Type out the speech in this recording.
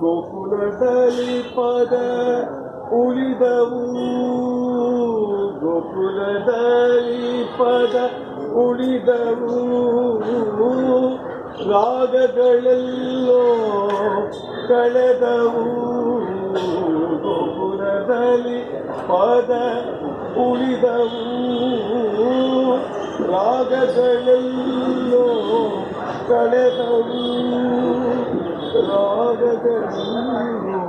ಗೋಕುಲದಲ್ಲಿ ಪದ ಉಳಿದವು ಗೋಕುಲದಲ್ಲಿ ಪದ ಉಳಿದವು ರಾಗಗಳೆಲ್ಲೋ ಕಳೆದವು ಗೋಕುಲದಲ್ಲಿ ಪದ ಉಳಿದವು ರಾಗಗಳೆಲ್ಲೋ ಕಳೆದವು. れてる。